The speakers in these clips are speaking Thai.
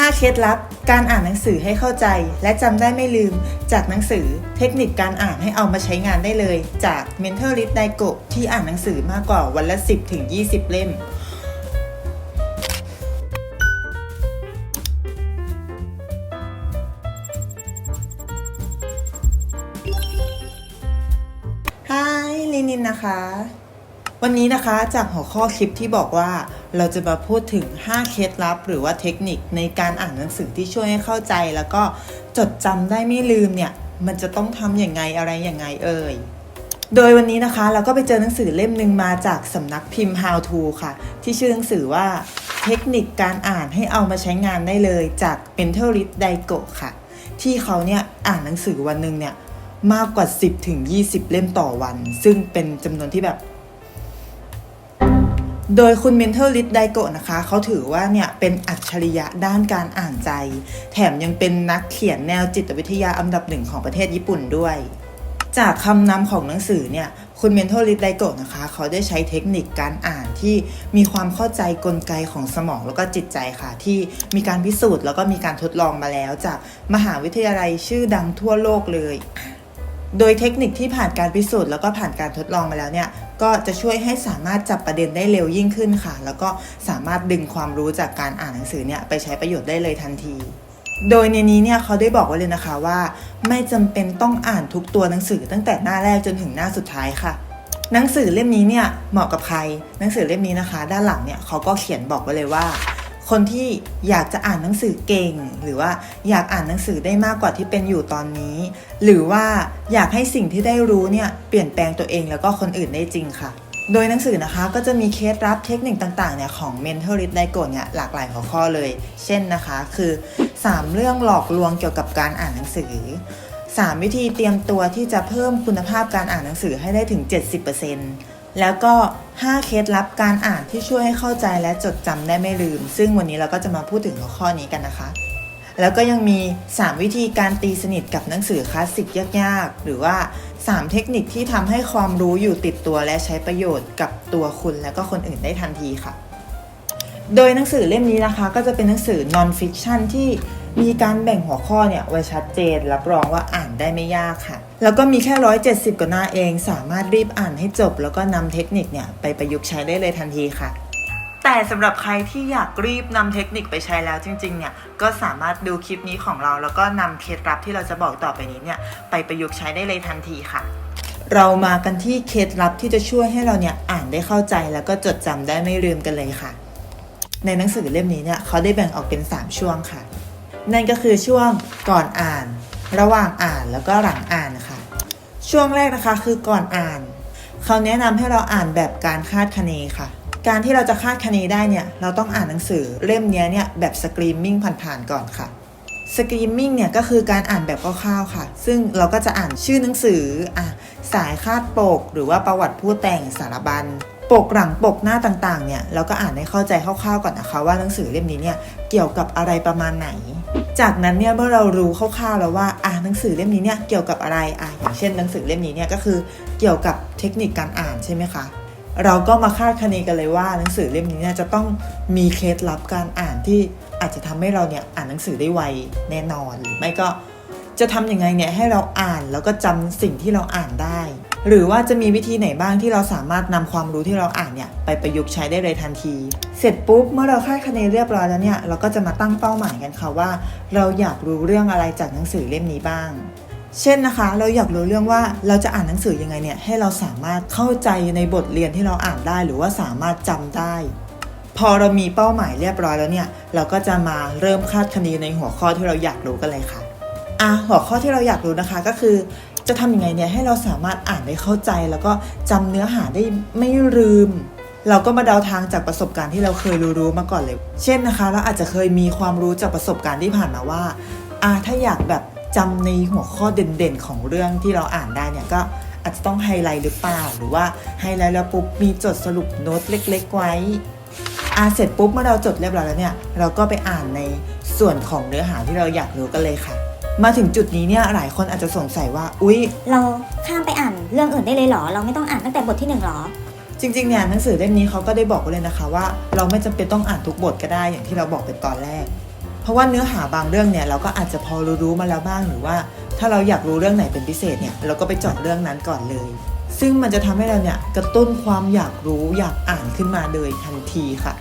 5 เคล็ดลับ การอ่านหนังสือให้เข้าใจ และจำได้ไม่ลืม จากหนังสือเทคนิคการอ่านให้เอามาใช้งานได้เลย จาก Mental List ไดโกที่อ่านหนังสือมากกว่าวันละ 10ถึง20 เล่ม วันนี้นะคะจากหัวข้อคลิปที่บอกว่าเราจะมาพูดถึง 5 เคล็ดลับ หรือว่าเทคนิคในการอ่านหนังสือที่ช่วยให้เข้าใจ แล้วก็จดจำได้ไม่ลืมเนี่ย มันจะต้องทำอย่างไงอะไรอย่างไงเอ่ยโดยวันนี้นะคะเราก็ไปเจอหนังสือเล่มหนึ่งมาจากสำนักพิมพ์ How to ค่ะ ที่ชื่อหนังสือว่าเทคนิคการอ่านให้เอามาใช้งานได้เลยจาก m e n t a l i s t d a i g o ค่ะ ที่เขาเนี่ยอ่านหนังสือวันหนึ่งเนี่ยมากกว่า 10ถึง20 เล่มต่อวัน ซึ่งเป็นจำนวนที่แบบ โดยคุณ Mental List d a i g o นะคะ เขาถือว่าเนี่ยเป็นอัจฉริยะด้านการอ่านใจ แถมยังเป็นนักเขียนแนวจิตวิทยาอันดับหนึ่งของประเทศญี่ปุ่นด้วย จากคำนำของหนังสือเนี่ย คุณ Mental List d a i g o นะคะ เขาได้ใช้เทคนิคการอ่านที่มีความเข้าใจกลไกของสมองแล้วก็จิตใจค่ะ ที่มีการพิสูจน์แล้วก็มีการทดลองมาแล้วจากมหาวิทยาลัยชื่อดังทั่วโลกเลยโดยเทคนิคที่ผ่านการพิสูจน์แล้วก็ผ่านการทดลองมาแล้วเนี่ย ก็จะช่วยให้สามารถจับประเด็นได้เร็วยิ่งขึ้นค่ะ แล้วก็สามารถดึงความรู้จากการอ่านหนังสือเนี่ยไปใช้ประโยชน์ได้เลยทันที โดยในนี้เนี่ยเขาได้บอกไว้เลยนะคะว่า ไม่จำเป็นต้องอ่านทุกตัวหนังสือตั้งแต่หน้าแรกจนถึงหน้าสุดท้ายค่ะหนังสือเล่มนี้เนี่ยเหมาะกับใคร หนังสือเล่มนี้นะคะ ด้านหลังเนี่ยเขาก็เขียนบอกไว้เลยว่า คนที่อยากจะอ่านหนังสือเก่ง หรือว่าอยากอ่านหนังสือได้มากกว่าที่เป็นอยู่ตอนนี้ หรือว่าอยากให้สิ่งที่ได้รู้เนี่ยเปลี่ยนแปลงตัวเองแล้วก็คนอื่นได้จริงค่ะ โดยหนังสือนะคะก็จะมีเคล็ดลับเทคนิคต่างๆเนี่ยของ Mental List d a i g o เนี่ยหลากหลายหัวข้อเลย เช่นนะคะ คือ 3 เรื่องหลอกลวงเกี่ยวกับการอ่านหนังสือ 3 วิธีเตรียมตัวที่จะเพิ่มคุณภาพการอ่านหนังสือให้ได้ถึง 70% แล้วก็ 5 เคล็ดลับการอ่านที่ช่วยให้เข้าใจและจดจำได้ไม่ลืม ซึ่งวันนี้เราก็จะมาพูดถึงหัวข้อนี้กันนะคะ แล้วก็ยังมี 3 วิธีการตีสนิทกับหนังสือคลาสสิกยากๆ หรือว่า 3 เทคนิคที่ทำให้ความรู้อยู่ติดตัวและใช้ประโยชน์กับตัวคุณและก็คนอื่นได้ทันทีค่ะ โดยหนังสือเล่มนี้นะคะ ก็จะเป็นหนังสือ non fiction ที่ มีการแบ่งหัวข้อเนี่ยไว้ชัดเจน รับรองว่าอ่านได้ไม่ยากค่ะ แล้วก็มีแค่ 170 กว่าหน้าเอง สามารถรีบอ่านให้จบ แล้วก็นำเทคนิคเนี่ยไปประยุกต์ใช้ได้เลยทันทีค่ะ แต่สำหรับใครที่อยากรีบนำเทคนิคไปใช้แล้วจริงๆเนี่ยก็สามารถดูคลิปนี้ของเราแล้วก็นำเคล็ดลับที่เราจะบอกต่อไปนี้เนี่ยไปประยุกต์ใช้ได้เลยทันทีค่ะเรามากันที่เคล็ดลับที่จะช่วยให้เราเนี่ยอ่านได้เข้าใจแล้วก็จดจำได้ไม่ลืมกันเลยค่ะ ในหนังสือเล่มนี้เนี่ยเขาได้แบ่งออกเป็น 3 ช่วงค่ะ นั่นก็คือช่วงก่อนอ่าน ระหว่างอ่านแล้วก็หลังอ่านค่ะช่วงแรกนะคะคือก่อนอ่าน เขาแนะนำให้เราอ่านแบบการคาดคะเนค่ะ การที่เราจะคาดคะเนได้เนี่ย เราต้องอ่านหนังสือเล่มนี้เนี่ยแบบสกรีมมิ่งผ่านๆก่อนค่ะสกรีมมิ่งเนี่ยก็คือการอ่านแบบคร่าวๆค่ะ ซึ่งเราก็จะอ่านชื่อหนังสืออะสายคาดปก หรือว่าประวัติผู้แต่งสารบัญ ปกหลังปกหน้าต่างๆเนี่ยเราก็อ่านให้เข้าใจคร่าวๆก่อนนะคะว่าหนังสือเล่มนี้เนี่ยเกี่ยวกับอะไรประมาณไหน จากนั้นเนี่ยเมื่อเรารู้คร่าวๆแล้วว่าอ่าหนังสือเล่มนี้เนี่ยเกี่ยวกับอะไรอะอย่างเช่นหนังสือเล่มนี้เนี่ยก็คือเกี่ยวกับเทคนิคการอ่านใช่ไหมคะเราก็มาคาดคะเนกันเลยว่าหนังสือเล่มนี้เนี่ยจะต้องมีเคล็ดลับการอ่านที่อาจจะทำให้เราเนี่ยอ่านหนังสือได้ไวแน่นอนหรือไม่ก็ จะทำยังไงเนี่ยให้เราอ่านแล้วก็จำสิ่งที่เราอ่านได้ หรือว่าจะมีวิธีไหนบ้างที่เราสามารถนำความรู้ที่เราอ่านเนี่ยไปประยุกต์ใช้ได้เลยทันที เสร็จปุ๊บเมื่อเราคาดคะเนเรียบร้อยแล้วเนี่ยเราก็จะมาตั้งเป้าหมายกันค่ะว่า เราอยากรู้เรื่องอะไรจากหนังสือเล่มนี้บ้างเช่นนะคะ เราอยากรู้เรื่องว่าเราจะอ่านหนังสือยังไงเนี่ยให้เราสามารถเข้าใจในบทเรียนที่เราอ่านได้ หรือว่าสามารถจำได้ พอเรามีเป้าหมายเรียบร้อยแล้วเนี่ย เราก็จะมาเริ่มคาดคะเนในหัวข้อที่เราอยากรู้กันเลยค่ะ อะหัวข้อที่เราอยากรู้นะคะก็คือจะทำยังไงเนี่ยให้เราสามารถอ่านได้เข้าใจ แล้วก็จำเนื้อหาได้ไม่ลืม เราก็มาเดาทางจากประสบการณ์ที่เราเคยรู้ๆมาก่อนเลย เช่นนะคะ เราอาจจะเคยมีความรู้จากประสบการณ์ที่ผ่านมาว่าอะถ้าอยากแบบจำในหัวข้อเด่นๆ ของเรื่องที่เราอ่านได้เนี่ยก็อาจจะต้องไฮไลท์หรือเปล่า หรือว่าไฮไลท์แล้วปุ๊บมีจดสรุปโน้ตเล็ก ๆ ไว้อ่านเสร็จปุ๊บเมื่อเราจดเรียบร้อยแล้วเนี่ยเราก็ไปอ่านในส่วนของเนื้อหาที่เราอยากรู้กันเลยค่ะ มาถึงจุดนี้เนี่ยหลายคนอาจจะสงสัยว่า อุ๊ย เราข้ามไปอ่านเรื่องอื่นได้เลยเหรอ เราไม่ต้องอ่านตั้งแต่บทที่หนึ่งเหรอ จริงๆเนี่ยหนังสือเล่มนี้เขาก็ได้บอกไว้เลยนะคะว่า เราไม่จำเป็นต้องอ่านทุกบทก็ได้อย่างที่เราบอกไปตอนแรก เพราะว่าเนื้อหาบางเรื่องเนี่ยเราก็อาจจะพอรู้ๆมาแล้วบ้างหรือว่า ถ้าเราอยากรู้เรื่องไหนเป็นพิเศษเนี่ยเราก็ไปเจาะเรื่องนั้นก่อนเลย ซึ่งมันจะทำให้เราเนี่ยกระตุ้นความอยากรู้อยากอ่านขึ้นมาเลยทันทีค่ะ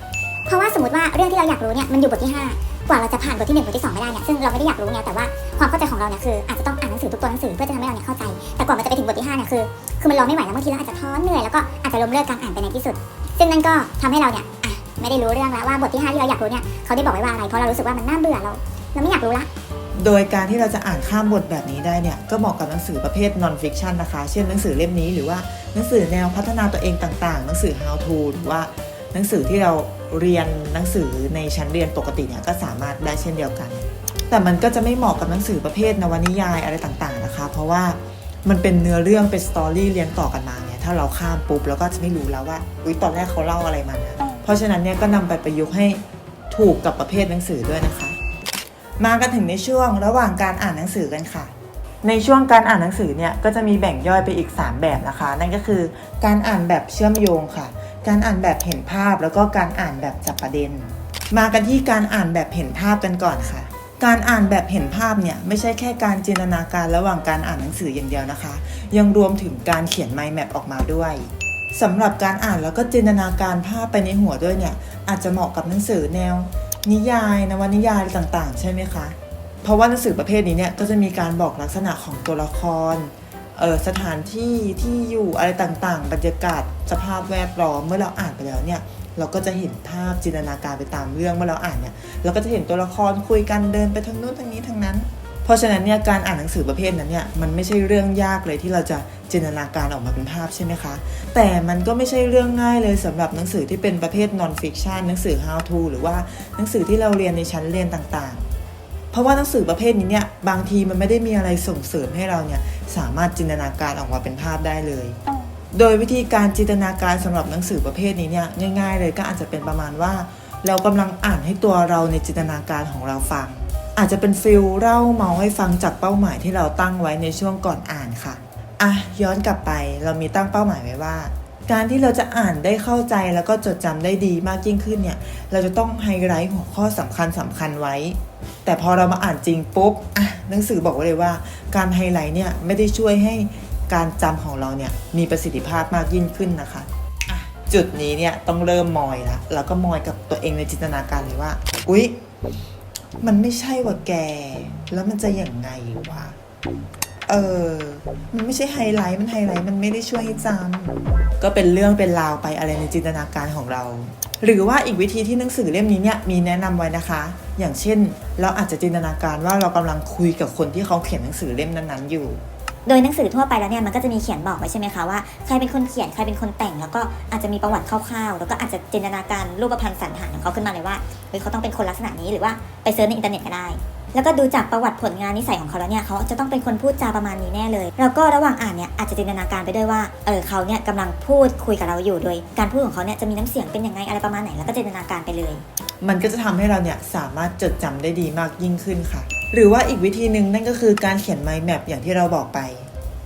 เพราะว่าสมมติว่าเรื่องที่เราอยากรู้เนี่ยมันอยู่บทที่ 5 กว่าเราจะผ่านบทที่1บทที่2ไม่ได้เนี่ยซึ่งเราไม่ได้อยากรู้ไงแต่ว่าความเข้าใจของเราเนี่ยคืออาจจะต้องอ่านหนังสือทุกตัวหนังสือเพื่อจะทำให้เราเนี่ยเข้าใจ แต่กว่ามันจะไปถึงบทที่5เนี่ยคือคือมันรอไม่ไหวแล้วบางทีเราอาจจะท้อเหนื่อยแล้วก็อาจจะล้มเลิกการอ่านไปในที่สุด ซึ่งนั่นก็ทำให้เราเนี่ยไม่ได้รู้เรื่องแล้วว่าบทที่5ที่เราอยากรู้เนี่ยเขาได้บอกไว้ว่าอะไรเพราะเรารู้สึกว่ามันน่าเบื่อเราเราไม่อยากรู้ละโดยการที่เราจะอ่านข้ามบทแบบนี้ได้เนี่ย ก็เหมาะกับหนังสือประเภท non fiction นะคะ เช่นหนังสือเล่มนี้หรือว่าหนังสือแนวพัฒนาตัวเองต่างๆ หนังสือ how to หรือว่า หนังสือที่เราเรียนหนังสือในชั้นเรียนปกติเนี่ยก็สามารถได้เช่นเดียวกัน แต่มันก็จะไม่เหมาะกับหนังสือประเภทนวนิยายอะไรต่างๆนะคะ เพราะว่ามันเป็นเนื้อเรื่องเป็นสตอรี่เรียงต่อกันมาเนี่ยถ้าเราข้ามปุ๊บเราก็จะไม่รู้แล้วว่าอุ้ยตอนแรกเขาเล่าอะไรมานะเพราะฉะนั้นเนี่ยก็นำไปประยุกต์ให้ถูกกับประเภทหนังสือด้วยนะคะ มากันถึงในช่วงระหว่างการอ่านหนังสือกันค่ะ ในช่วงการอ่านหนังสือเนี่ยก็จะมีแบ่งย่อยไปอีก 3 แบบนะคะ นั่นก็คือการอ่านแบบเชื่อมโยงค่ะ การอ่านแบบเห็นภาพแล้วก็การอ่านแบบจับประเด็น มากันที่การอ่านแบบเห็นภาพกันก่อนค่ะ การอ่านแบบเห็นภาพเนี่ยไม่ใช่แค่การจินตนาการระหว่างการอ่านหนังสืออย่างเดียวนะคะ ยังรวมถึงการเขียน mind map ออกมาด้วยสำหรับการอ่านแล้วก็จินตนาการภาพไปในหัวด้วยเนี่ยอาจจะเหมาะกับหนังสือแนว นิยายนวนิยายต่างๆ ใช่ไหมคะ เพราะว่าหนังสือประเภทนี้เนี่ยก็จะมีการบอกลักษณะของตัวละคร สถานที่ที่อยู่อะไรต่างๆ บรรยากาศสภาพแวดล้อมเมื่อเราอ่านไปแล้วเนี่ยเราก็จะเห็นภาพจินตนาการไปตามเรื่องเมื่อเราอ่านเนี่ยเราก็จะเห็นตัวละครคุยกันเดินไปทางนู้นทางนี้ทางนั้น เพราะฉะนั้นเนี่ยการอ่านหนังสือประเภทนั้นเนี่ยมันไม่ใช่เรื่องยากเลยที่เราจะจินตนาการออกมาเป็นภาพใช่ไหมคะ แต่มันก็ไม่ใช่เรื่องง่ายเลยสำหรับหนังสือที่เป็นประเภท non fiction หนังสือ how to หรือว่าหนังสือที่เราเรียนในชั้นเรียนต่างๆ เพราะว่าหนังสือประเภทนี้เนี่ยบางทีมันไม่ได้มีอะไรส่งเสริมให้เราเนี่ยสามารถจินตนาการออกมาเป็นภาพได้เลย โดยวิธีการจินตนาการสำหรับหนังสือประเภทนี้เนี่ยง่าย ๆ เลยก็อาจจะเป็นประมาณว่า เรากำลังอ่านให้ตัวเราในจินตนาการของเราฟัง อาจจะเป็นฟิลเล่าเมาให้ฟังจากเป้าหมายที่เราตั้งไว้ในช่วงก่อนอ่านค่ะอะย้อนกลับไปเรามีตั้งเป้าหมายไว้ว่า การที่เราจะอ่านได้เข้าใจแล้วก็จดจำได้ดีมากยิ่งขึ้นเนี่ยเราจะต้องไฮไลท์หัวข้อสำคัญสำคัญไว้ แต่พอเรามาอ่านจริงปุ๊บอะหนังสือบอกไว้เลยว่า การไฮไลท์เนี่ยไม่ได้ช่วยให้การจำของเราเนี่ยมีประสิทธิภาพมากยิ่งขึ้นนะคะอะจุดนี้เนี่ยต้องเริ่มมอยละแล้วก็มอยกับตัวเองในจินตนาการเลยว่า อุ๊ย มันไม่ใช่ว่าแก แล้วมันจะอย่างไงวะ เออ มันไม่ใช่ไฮไลท์ มันไฮไลท์ มันไม่ได้ช่วยให้จำก็เป็นเรื่องเป็นราวไปอะไรในจินตนาการของเรา หรือว่าอีกวิธีที่หนังสือเล่มนี้เนี่ยมีแนะนำไว้นะคะ อย่างเช่น เราอาจจะจินตนาการว่าเรากำลังคุยกับคนที่เขาเขียนหนังสือเล่มนั้นๆอยู่ โดยหนังสือทั่วไปแล้วเนี่ยมันก็จะมีเขียนบอกไว้ใช่ไหมคะว่าใครเป็นคนเขียนใครเป็นคนแต่งแล้วก็อาจจะมีประวัติคร่าวๆ แล้วก็อาจจะจินตนาการรูปพรรณสันฐานของเขาขึ้นมาเลยว่าเฮ้ยเขาต้องเป็นคนลักษณะนี้หรือว่าไปเซิร์ชในอินเทอร์เน็ตก็ได้ แล้วก็ดูจากประวัติผลงานนิสัยของเขาแล้วเนี่ยเขาจะต้องเป็นคนพูดจาประมาณนี้แน่เลย แล้วก็ระหว่างอ่านเนี่ยอาจจะจินตนาการไปด้วยว่าเออเขาเนี่ยกำลังพูดคุยกับเราอยู่โดย การพูดของเขาเนี่ยจะมีน้ำเสียงเป็นยังไงอะไรประมาณไหนแล้วก็จินตนาการไปเลย มันก็จะทำให้เราเนี่ยสามารถจดจำได้ดีมากยิ่งขึ้นค่ะ หรือว่าอีกวิธีหนึ่งนั่นก็คือการเขียน mind map อย่างที่เราบอกไป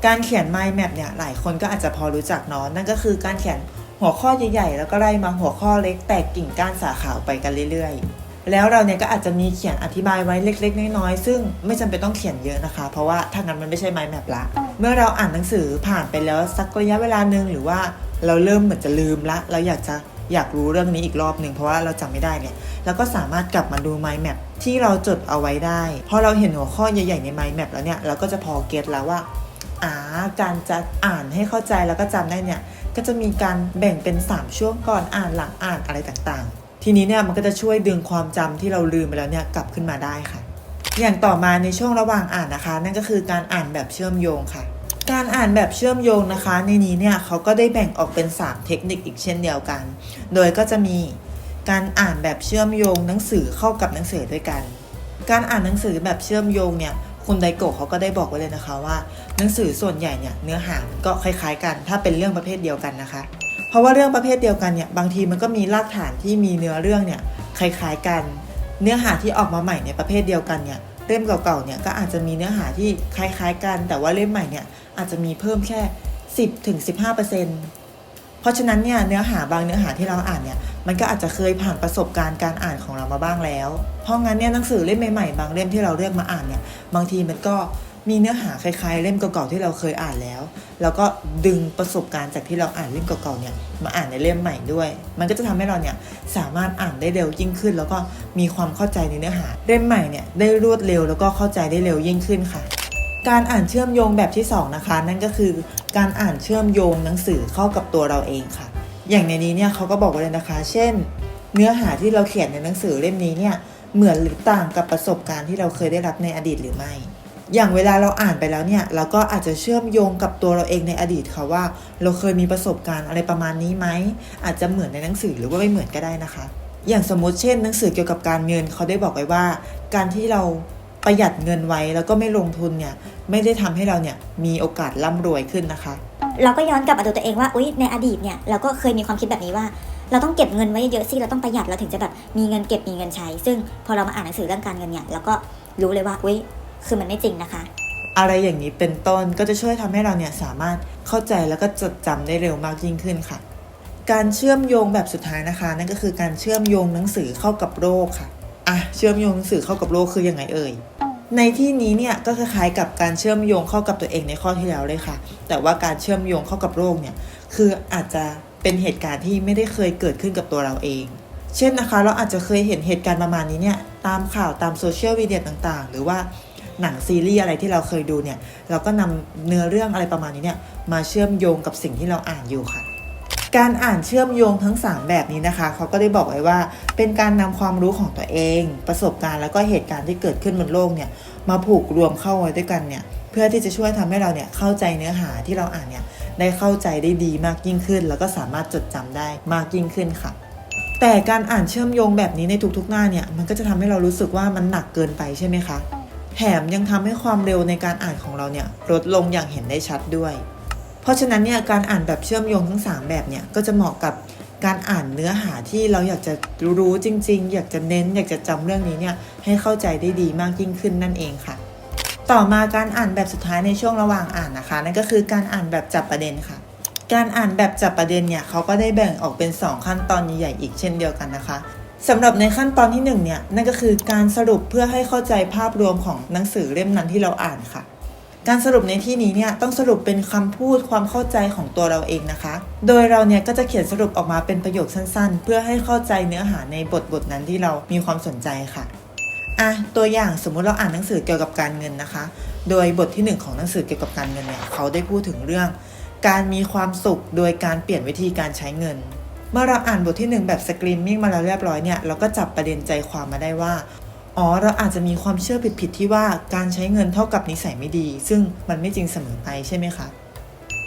การเขียน mind map เนี่ยหลายคนก็อาจจะพอรู้จักเนาะนั่นก็คือการเขียนหัวข้อใหญ่ๆแล้วก็ไล่มาหัวข้อเล็กแตกกิ่งก้านสาขาไปกันเรื่อยๆ แล้วเราเนี่ยก็อาจจะมีเขียนอธิบายไว้เล็ก ๆ น้อยๆซึ่งไม่จำเป็นต้องเขียนเยอะนะคะ เพราะว่าถ้างั้นมันไม่ใช่ mind map ละ เมื่อเราอ่านหนังสือผ่านไปแล้วสักระยะเวลาหนึ่งหรือว่าเราเริ่มเหมือนจะลืมละ เราอยากจะอยากรู้เรื่องนี้อีกรอบหนึ่งเพราะว่าเราจำไม่ได้เนี่ยแล้วก็สามารถกลับมาดู mind map ที่เราจดเอาไว้ได้พอเราเห็นหัวข้อใหญ่ๆใน mind map แล้วเนี่ยเราก็จะพอเก็ตแล้วว่าอ่าการจะอ่านให้เข้าใจแล้วก็จำได้เนี่ยก็จะมีการแบ่งเป็น 3 ช่วงก่อนอ่านหลังอ่านอะไรต่างๆ ทีนี้เนี่ยมันก็จะช่วยดึงความจำที่เราลืมไปแล้วเนี่ยกลับขึ้นมาได้ค่ะ อย่างต่อมาในช่วงระหว่างอ่านนะคะ นั่นก็คือการอ่านแบบเชื่อมโยงค่ะ การอ่านแบบเชื่อมโยงนะคะ ในนี้เนี่ยเขาก็ได้แบ่งออกเป็น 3 เทคนิคอีกเช่นเดียวกัน โดยก็จะมีการอ่านแบบเชื่อมโยงหนังสือเข้ากับหนังสือด้วยกัน การอ่านหนังสือแบบเชื่อมโยงเนี่ยคุณไดโกะเขาก็ได้บอกไว้เลยนะคะว่า หนังสือส่วนใหญ่เนี่ยเนื้อหามันก็คล้ายๆกัน ถ้าเป็นเรื่องประเภทเดียวกันนะคะ เพราะว่าเรื่องประเภทเดียวกันเนี่ยบางทีมันก็มีรากฐานที่มีเนื้อเรื่องเนี่ยคล้ายๆกัน เนื้อหาที่ออกมาใหม่ในประเภทเดียวกันเนี่ยเล่มเก่าๆเนี่ยก็อาจจะมีเนื้อหาที่คล้ายๆ กัน แต่ว่าเล่มใหม่เนี่ยอาจจะมีเพิ่มแค่ 10ถึง15%เพราะฉะนั้นเนี่ยเนื้อหาบางเนื้อหาที่เราอ่านเนี่ยมันก็อาจจะเคยผ่านประสบการณ์การอ่านของเรามาบ้างแล้ว เพราะงั้นเนี่ยหนังสือเล่มใหม่ๆ บางเล่มที่เราเลือกมาอ่านเนี่ยบางทีมันก็ มีเนื้อหาคล้ายๆ เล่มเก่าๆที่เราเคยอ่านแล้ว แล้วก็ดึงประสบการณ์จากที่เราอ่านเล่มเก่าๆเนี่ยมาอ่านในเล่มใหม่ด้วย มันก็จะทำให้เราเนี่ยสามารถอ่านได้เร็วยิ่งขึ้น แล้วก็มีความเข้าใจในเนื้อหาเล่มใหม่เนี่ยได้รวดเร็วแล้วก็เข้าใจได้เร็วยิ่งขึ้นค่ะ การอ่านเชื่อมโยงแบบที่สองนะคะ นั่นก็คือการอ่านเชื่อมโยงหนังสือเข้ากับตัวเราเองค่ะ อย่างในนี้เนี่ยเขาก็บอกไว้เลยนะคะ เช่น เนื้อหาที่เราเขียนในหนังสือเล่มนี้เนี่ยเหมือนหรือต่างกับประสบการณ์ที่เราเคยได้รับในอดีตหรือไม่ อย่างเวลาเราอ่านไปแล้วเนี่ยเราก็อาจจะเชื่อมโยงกับตัวเราเองในอดีตค่ะว่า เราเคยมีประสบการณ์อะไรประมาณนี้ไหมอาจจะเหมือนในหนังสือหรือว่าไม่เหมือนก็ได้นะคะ อย่างสมมติเช่นหนังสือเกี่ยวกับการเงินเขาได้บอกไว้ว่า การที่เราประหยัดเงินไว้แล้วก็ไม่ลงทุนเนี่ยไม่ได้ทำให้เราเนี่ยมีโอกาสร่ำรวยขึ้นนะคะ เราก็ย้อนกลับมาดูตัวเองว่าอุ๊ยในอดีตเนี่ยเราก็เคยมีความคิดแบบนี้ว่า เราต้องเก็บเงินไว้เยอะสิเราต้องประหยัดเราถึงจะแบบมีเงินเก็บมีเงินใช้ ซึ่งพอเรามาอ่านหนังสือเรื่องการเงินเนี่ยเราก็รู้เลยว่าอุ๊ย คือมันไม่จริงนะคะ อะไรอย่างนี้เป็นต้นก็จะช่วยทำให้เราเนี่ยสามารถเข้าใจแล้วก็จดจำได้เร็วมากยิ่งขึ้นค่ะ การเชื่อมโยงแบบสุดท้ายนะคะ นั่นก็คือการเชื่อมโยงหนังสือเข้ากับโรคค่ะอะเชื่อมโยงหนังสือเข้ากับโรคคือยังไงเอ่ยในที่นี้เนี่ยก็คล้ายๆกับการเชื่อมโยงเข้ากับตัวเองในข้อที่แล้วเลยค่ะ แต่ว่าการเชื่อมโยงเข้ากับโรคเนี่ยคืออาจจะเป็นเหตุการณ์ที่ไม่ได้เคยเกิดขึ้นกับตัวเราเอง เช่นนะคะ เราอาจจะเคยเห็นเหตุการณ์ประมาณนี้เนี่ยตามข่าวตามโซเชียลมีเดียต่างๆ หรือว่า หนังซีรีส์อะไรที่เราเคยดูเนี่ย เราก็นำเนื้อเรื่องอะไรประมาณนี้เนี่ยมาเชื่อมโยงกับสิ่งที่เราอ่านอยู่ค่ะ การอ่านเชื่อมโยงทั้ง 3 แบบนี้นะคะ เขาก็ได้บอกไว้ว่า เป็นการนำความรู้ของตัวเอง ประสบการณ์แล้วก็เหตุการณ์ที่เกิดขึ้นบนโลกเนี่ยมาผูกรวมเข้าไว้ด้วยกันเนี่ยเพื่อที่จะช่วยทำให้เราเนี่ยเข้าใจเนื้อหาที่เราอ่านเนี่ยได้เข้าใจได้ดีมากยิ่งขึ้น แล้วก็สามารถจดจำได้มากยิ่งขึ้นค่ะ แต่การอ่านเชื่อมโยงแบบนี้ในทุกๆหน้าเนี่ยมันก็จะทำให้เรารู้สึกว่ามันหนักเกินไปใช่ไหมคะ แถมยังทำให้ความเร็วในการอ่านของเราเนี่ยลดลงอย่างเห็นได้ชัดด้วย เพราะฉะนั้นเนี่ยการอ่านแบบเชื่อมโยงทั้ง 3 แบบเนี่ยก็จะเหมาะกับการอ่านเนื้อหาที่เราอยากจะรู้จริง ๆ อยากจะเน้น อยากจะจำเรื่องนี้เนี่ยให้เข้าใจได้ดีมากยิ่งขึ้นนั่นเองค่ะ ต่อมาการอ่านแบบสุดท้ายในช่วงระหว่างอ่านนะคะ นั่นก็คือการอ่านแบบจับประเด็นค่ะ การอ่านแบบจับประเด็นเนี่ยเขาก็ได้แบ่งออกเป็น 2 ขั้นตอนใหญ่ๆอีกเช่นเดียวกันนะคะ สำหรับในขั้นตอนที่1เนี่ยนั่นก็คือการสรุปเพื่อให้เข้าใจภาพรวมของหนังสือเล่มนั้นที่เราอ่านค่ะ การสรุปในที่นี้เนี่ยต้องสรุปเป็นคำพูดความเข้าใจของตัวเราเองนะคะ โดยเราเนี่ยก็จะเขียนสรุปออกมาเป็นประโยคสั้นๆ เพื่อให้เข้าใจเนื้อหาในบทบทนั้นที่เรามีความสนใจค่ะอะตัวอย่างสมมุติเราอ่านหนังสือเกี่ยวกับการเงินนะคะ โดยบทที่หนึ่งของหนังสือเกี่ยวกับการเงินเนี่ยเขาได้พูดถึงเรื่อง การมีความสุขโดยการเปลี่ยนวิธีการใช้เงิน เมื่อเราอ่านบทที่หนึ่งแบบสกรีมมิ่งมาแล้วเรียบร้อยเนี่ยเราก็จับประเด็นใจความมาได้ว่าอ๋อเราอาจจะมีความเชื่อผิดๆที่ว่าการใช้เงินเท่ากับนิสัยไม่ดี ซึ่งมันไม่จริงเสมอไปใช่ไหมคะ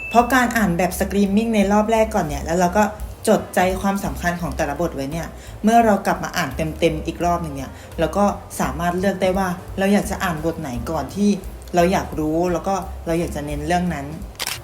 เพราะการอ่านแบบสกรีมมิ่งในรอบแรกก่อนเนี่ยแล้วเราก็จดใจความสำคัญของแต่ละบทไว้เนี่ย เมื่อเรากลับมาอ่านเต็มๆอีกรอบหนึ่งเนี่ยเราก็สามารถเลือกได้ว่าเราอยากจะอ่านบทไหนก่อนที่เราอยากรู้แล้วก็เราอยากจะเน้นเรื่องนั้น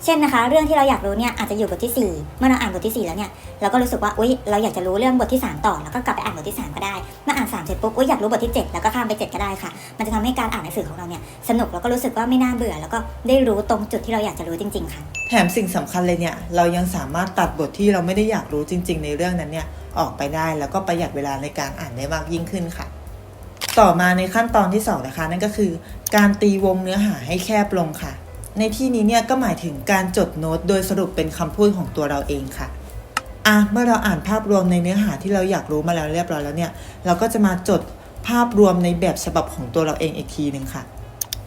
เช่นนะคะ เรื่องที่เราอยากรู้เนี่ยอาจจะอยู่บทที่ 4 เมื่อเราอ่านบทที่ 4 แล้วเนี่ยเราก็รู้สึกว่าอุ๊ยเราอยากจะรู้เรื่องบทที่ 3 ต่อ แล้วก็กลับไปอ่านบทที่ 3 ก็ได้เมื่ออ่าน3เสร็จปุ๊บอุ๊ยอยากรู้บทที่ 7 แล้วก็ข้ามไป 7 ก็ได้ค่ะ มันจะทำให้การอ่านหนังสือของเราเนี่ยสนุกแล้วก็รู้สึกว่าไม่น่าเบื่อ แล้วก็ได้รู้ตรงจุดที่เราอยากจะรู้จริง ๆ ค่ะ แถมสิ่งสำคัญเลยเนี่ยเรายังสามารถตัดบทที่เราไม่ได้อยากรู้จริง ๆ ในเรื่องนั้นเนี่ยออกไปได้แล้วก็ประหยัดเวลาในการอ่านได้มากยิ่งขึ้นค่ะ ต่อมาในขั้นตอนที่สองนะคะนั่นก็คือ การตีวงเนื้อหาให้แคบลงค่ะ ในที่นี้เนี่ยก็หมายถึงการจดโน้ตโดยสรุปเป็นคำพูดของตัวเราเองค่ะอะเมื่อเราอ่านภาพรวมในเนื้อหาที่เราอยากรู้มาแล้วเรียบร้อยแล้วเนี่ย เราก็จะมาจดภาพรวมในแบบฉบับของตัวเราเองอีกทีหนึ่งค่ะ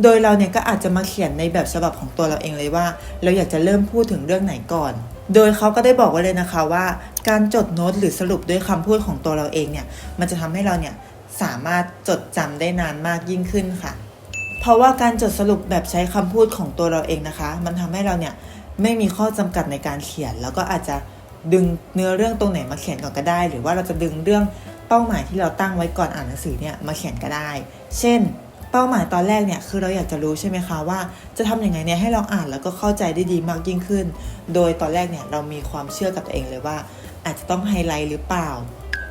โดยเราเนี่ยก็อาจจะมาเขียนในแบบฉบับของตัวเราเองเลยว่า เราอยากจะเริ่มพูดถึงเรื่องไหนก่อน โดยเขาก็ได้บอกไว้เลยนะคะว่า การจดโน้ตหรือสรุปด้วยคำพูดของตัวเราเองเนี่ย มันจะทำให้เราเนี่ยสามารถจดจำได้นานมากยิ่งขึ้นค่ะ เพราะว่าการจดสรุปแบบใช้คำพูดของตัวเราเองนะคะ มันทำให้เราเนี่ยไม่มีข้อจำกัดในการเขียน แล้วก็อาจจะดึงเนื้อเรื่องตรงไหนมาเขียนก่อนก็ได้ หรือว่าเราจะดึงเรื่องเป้าหมายที่เราตั้งไว้ก่อนอ่านหนังสือเนี่ยมาเขียนก็ได้ เช่น เป้าหมายตอนแรกเนี่ยคือเราอยากจะรู้ใช่ไหมคะว่า จะทำยังไงเนี่ยให้เราอ่านแล้วก็เข้าใจได้ดีมากยิ่งขึ้น โดยตอนแรกเนี่ยเรามีความเชื่อกับตัวเองเลยว่า อาจจะต้องไฮไลท์หรือเปล่า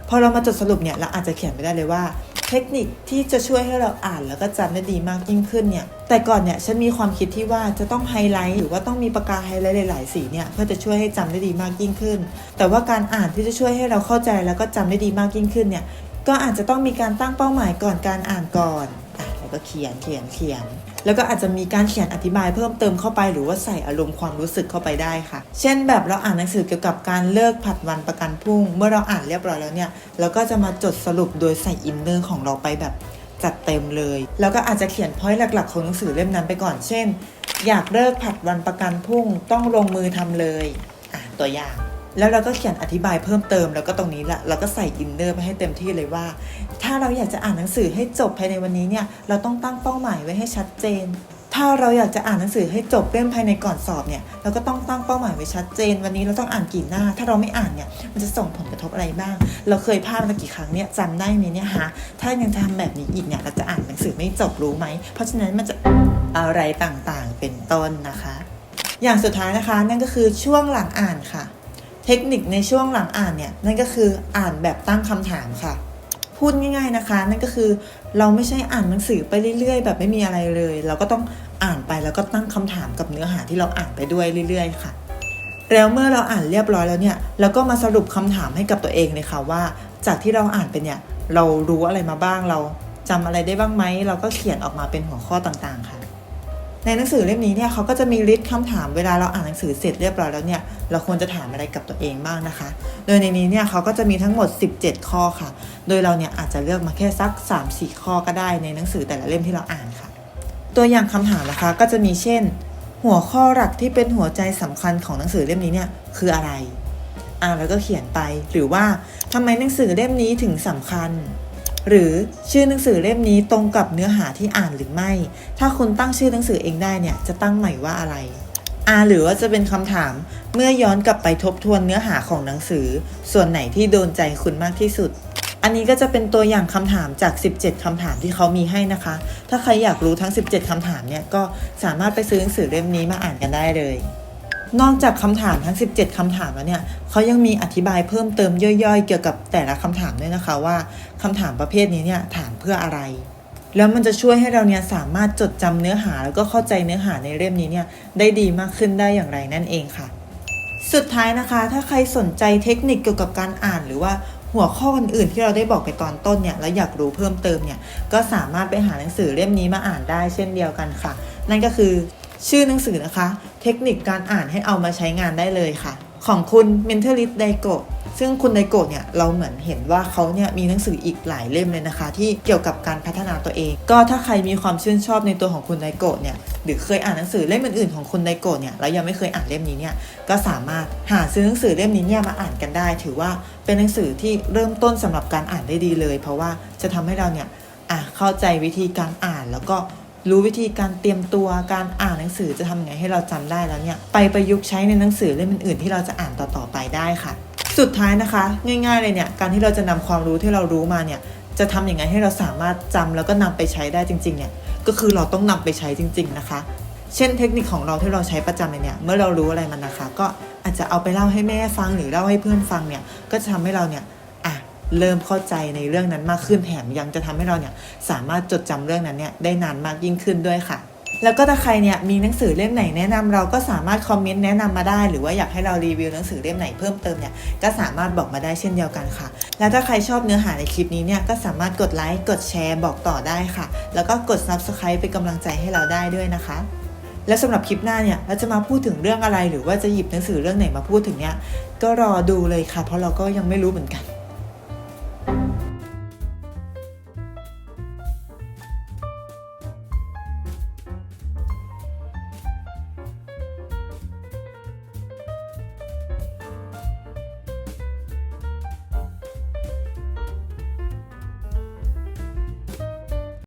พอเรามาจดสรุปเนี่ยเราอาจจะเขียนไปได้เลยว่า เทคนิคที่จะช่วยให้เราอ่านแล้วก็จำได้ดีมากยิ่งขึ้นเนี่ยแต่ก่อนเนี่ยฉันมีความคิดที่ว่าจะต้องไฮไลท์หรือว่าต้องมีปากกาไฮไลท์หลายๆสีเนี่ยเพื่อจะช่วยให้จำได้ดีมากยิ่งขึ้น แต่ว่าการอ่านที่จะช่วยให้เราเข้าใจแล้วก็จำได้ดีมากยิ่งขึ้นเนี่ยก็อาจจะต้องมีการตั้งเป้าหมายก่อนการอ่านก่อนอะแล้วก็เขียนเขียนเขียน แล้วก็อาจจะมีการเขียนอธิบายเพิ่มเติมเข้าไป หรือว่าใส่อารมณ์ความรู้สึกเข้าไปได้ค่ะ เช่นแบบเราอ่านหนังสือเกี่ยวกับการเลิกผัดวันประกันพรุ่ง เมื่อเราอ่านเรียบร้อยแล้วเนี่ยเราก็จะมาจดสรุปโดยใส่อินเนอร์ของเราไปแบบจัดเต็มเลย แล้วก็อาจจะเขียนพอยต์หลัก ๆ ของหนังสือเล่มนั้นไปก่อน เช่น อยากเลิกผัดวันประกันพรุ่ง ต้องลงมือทำเลย อะตัวอย่าง แล้วเราก็เขียนอธิบายเพิ่มเติมแล้วก็ตรงนี้แหละเราก็ใส่อินเนอร์ไปให้เต็มที่เลยว่า ถ้าเราอยากจะอ่านหนังสือให้จบภายในวันนี้เนี่ยเราต้องตั้งเป้าหมายไว้ให้ชัดเจน ถ้าเราอยากจะอ่านหนังสือให้จบเล่มภายในก่อนสอบเนี่ยเราก็ต้องตั้งเป้าหมายไว้ชัดเจน วันนี้เราต้องอ่านกี่หน้า ถ้าเราไม่อ่านเนี่ยมันจะส่งผลกระทบอะไรบ้าง เราเคยพลาดมากี่ครั้งเนี่ยจำได้ไหมเนี่ยฮะถ้ายังทำแบบนี้อีกเนี่ยเราจะอ่านหนังสือไม่จบรู้ไหมเพราะฉะนั้นมันจะอะไรต่างๆเป็นต้นนะคะ อย่างสุดท้ายนะคะนั่นก็คือช่วงหลังอ่านค่ะ เทคนิคในช่วงหลังอ่านเนี่ยนั่นก็คืออ่านแบบตั้งคำถามค่ะ พูดง่าย ๆนะคะ นั่นก็คือเราไม่ใช่อ่านหนังสือไปเรื่อย ๆ แบบไม่มีอะไรเลย เราก็ต้องอ่านไปแล้วก็ตั้งคำถามกับเนื้อหาที่เราอ่านไปด้วยเรื่อย ๆ ค่ะ แล้วเมื่อเราอ่านเรียบร้อยแล้วเนี่ยเราก็มาสรุปคำถามให้กับตัวเองเลยค่ะว่า จากที่เราอ่านไปเนี่ยเรารู้อะไรมาบ้างเราจำอะไรได้บ้างไหมเราก็เขียนออกมาเป็นหัวข้อต่างๆค่ะ ในหนังสือเล่มนี้เนี่ยเขาก็จะมีลิสต์คำถามเวลาเราอ่านหนังสือเสร็จเรียบร้อยแล้วเนี่ยเราควรจะถามอะไรกับตัวเองบ้างนะคะ โดยในนี้เนี่ยเขาก็จะมีทั้งหมด 17 ข้อค่ะ โดยเราเนี่ยอาจจะเลือกมาแค่สัก 3-4 ข้อก็ได้ในหนังสือแต่ละเล่มที่เราอ่านค่ะ ตัวอย่างคำถามนะคะก็จะมีเช่น หัวข้อหลักที่เป็นหัวใจสำคัญของหนังสือเล่มนี้เนี่ยคืออะไรอ่านแล้วก็เขียนไปหรือว่าทำไมหนังสือเล่มนี้ถึงสำคัญ หรือชื่อหนังสือเล่มนี้ตรงกับเนื้อหาที่อ่านหรือไม่ ถ้าคุณตั้งชื่อหนังสือเองได้เนี่ยจะตั้งใหม่ว่าอะไรอ่าหรือว่าจะเป็นคำถามเมื่อย้อนกลับไปทบทวนเนื้อหาของหนังสือ ส่วนไหนที่โดนใจคุณมากที่สุด อันนี้ก็จะเป็นตัวอย่างคำถามจาก 17คำถามที่เขามีให้นะคะ ถ้าใครอยากรู้ทั้ง 17คำถามเนี่ยก็สามารถไปซื้อหนังสือเล่มนี้มาอ่านกันได้เลย นอกจากคำถามทั้ง 17คำถามแล้วเนี่ยเขายังมีอธิบายเพิ่มเติมย่อยๆ เกี่ยวกับแต่ละคำถามด้วยนะคะว่า คำถามประเภทนี้เนี่ยถามเพื่ออะไร แล้วมันจะช่วยให้เราเนี่ยสามารถจดจำเนื้อหาแล้วก็เข้าใจเนื้อหาในเล่มนี้เนี่ยได้ดีมากขึ้นได้อย่างไรนั่นเองค่ะ สุดท้ายนะคะ ถ้าใครสนใจเทคนิคเกี่ยวกับการอ่านหรือว่าหัวข้ออื่นๆที่เราได้บอกไปตอนต้นเนี่ยแล้วอยากรู้เพิ่มเติมเนี่ยก็สามารถไปหาหนังสือเล่มนี้มาอ่านได้เช่นเดียวกันค่ะ นั่นก็คือชื่อหนังสือนะคะ เทคนิคการอ่านให้เอามาใช้งานได้เลยค่ะ ของคุณ Mentalist d a i g o ซึ่งคุณไดโกะเนี่ยเราเหมือนเห็นว่าเขาเนี่ยมีหนังสืออีกหลายเล่มเลยนะคะ ที่เกี่ยวกับการพัฒนาตัวเอง ก็ถ้าใครมีความชื่นชอบในตัวของคุณไดโกะเนี่ยหรือเคยอ่านหนังสือเล่มอื่นๆของคุณไดโกะเนี่ยแล้วยังไม่เคยอ่านเล่มนี้เนี่ยก็สามารถหาซื้อหนังสือเล่มนี้เนี่ยมาอ่านกันได้ ถือว่าเป็นหนังสือที่เริ่มต้นสำหรับการอ่านได้ดีเลย เพราะว่าจะทำให้เราเนี่ยอะเข้าใจวิธีการอ่านแล้วก็รู้วิธีการเตรียมตัวการอ่านหนังสือจะทำไงให้เราจำได้แล้วเนี่ย ไปประยุกต์ใช้ในหนังสือเล่มอื่นๆที่เราจะอ่านต่อๆไปได้ค่ะ สุดท้ายนะคะ ง่าย ๆเลยเนี่ยการที่เราจะนำความรู้ที่เรารู้มาเนี่ยจะทำยังไงให้เราสามารถจำแล้วก็นำไปใช้ได้จริงๆเนี่ยก็คือเราต้องนำไปใช้จริง ๆนะคะ เช่นเทคนิคของเราที่เราใช้ประจำเนี่ยเมื่อเรารู้อะไรมันนะคะ ก็อาจจะเอาไปเล่าให้แม่ฟังหรือเล่าให้เพื่อนฟังเนี่ยก็จะทำให้เราเนี่ยอะเริ่มเข้าใจในเรื่องนั้นมากขึ้นแถมยังจะทำให้เราเนี่ยสามารถจดจำเรื่องนั้นเนี่ยได้นานมากยิ่งขึ้นด้วยค่ะ แล้วก็ถ้าใครเนี่ยมีหนังสือเล่มไหนแนะนำเราก็สามารถคอมเมนต์แนะนำมาได้ หรือว่าอยากให้เรารีวิวหนังสือเล่มไหนเพิ่มเติมเนี่ยก็สามารถบอกมาได้เช่นเดียวกันค่ะ แล้วถ้าใครชอบเนื้อหาในคลิปนี้เนี่ยก็สามารถกดไลค์กดแชร์บอกต่อได้ค่ะ แล้วก็กด subscribe เป็นกำลังใจให้เราได้ด้วยนะคะและสำหรับคลิปหน้าเนี่ยเราจะมาพูดถึงเรื่องอะไร หรือว่าจะหยิบหนังสือเรื่องไหนมาพูดถึงเนี่ยก็รอดูเลยค่ะ เพราะเราก็ยังไม่รู้เหมือนกัน